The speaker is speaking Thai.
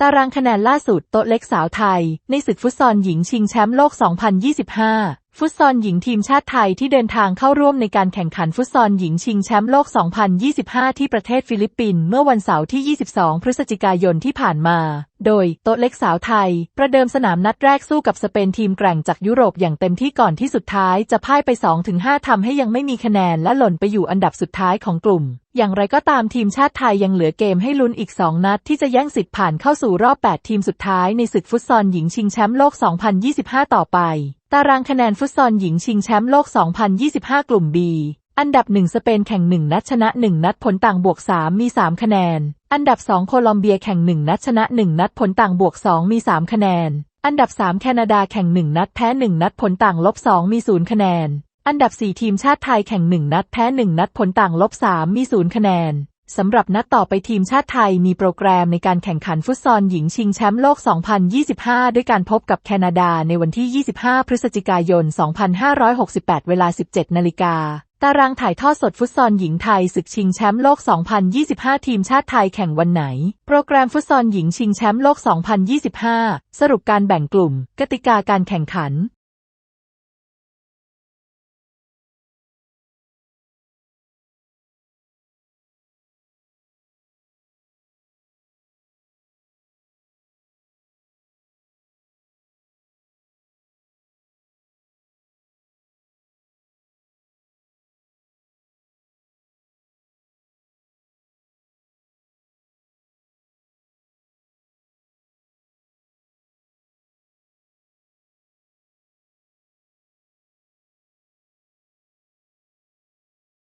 ตารางคะแนนล่าสุดโต๊ะเล็กสาวไทย ในศึกฟุตซอลหญิงชิงแชมป์โลก 2025 ฟุตซอลหญิงทีมชาติไทยที่เดินทางเข้าร่วมในการแข่งขันฟุตซอลหญิงชิงแชมป์โลก 2025 ที่ประเทศฟิลิปปินส์เมื่อวันเสาร์ที่ 22 พฤศจิกายนที่ผ่านมา โดยโต๊ะเล็กสาวไทย ประเดิมสนามนัดแรกสู้กับสเปนทีมแกร่งจากยุโรปอย่างเต็มที่ก่อนที่สุดท้ายจะพ่ายไป 2-5ทำให้ยังไม่มีคะแนนและหล่นไปอยู่อันดับสุดท้ายของกลุ่ม อย่างไรก็ตามทีมชาติไทยยังเหลือเกมให้ลุ้นอีก 2 นัดที่จะแย่งสิทธิ์ผ่านเข้าสู่รอบ 8 ทีมสุดท้ายในศึกฟุตซอลหญิงชิงแชมป์โลก 2025 ต่อไป ตารางคะแนนฟุตซอลหญิงชิงแชมป์โลก 2025 กลุ่ม B อันดับ 1 สเปนแข่ง 1 นัดชนะ 1 นัดผลต่างบวก 3 มี 3 คะแนน อันดับ 2 โคลอมเบียแข่ง 1 นัดชนะ 1 นัดผลต่างบวก 2 มี 3 คะแนน อันดับ 3 แคนาดาแข่ง 1 นัดแพ้ 1 นัดผลต่างลบ 2 มี 0 คะแนน อันดับ 4 ทีมชาติไทยแข่ง 1 นัดแพ้ 1 นัดผลต่างลบ 3 มี 0 คะแนน สำหรับนัดต่อไปทีมชาติไทยมีโปรแกรมในการแข่งขันฟุตซอลหญิงชิงแชมป์โลก 2025 ด้วยการพบกับแคนาดาในวันที่ 25 พฤศจิกายน 2568 เวลา 17 นาฬิกา ตารางถ่ายทอดสดฟุตซอลหญิงไทยศึกชิงแชมป์โลก 2025 ทีมชาติไทยแข่งวันไหน โปรแกรมฟุตซอลหญิงชิงแชมป์โลก 2025 สรุปการแบ่งกลุ่ม กติกาการแข่งขัน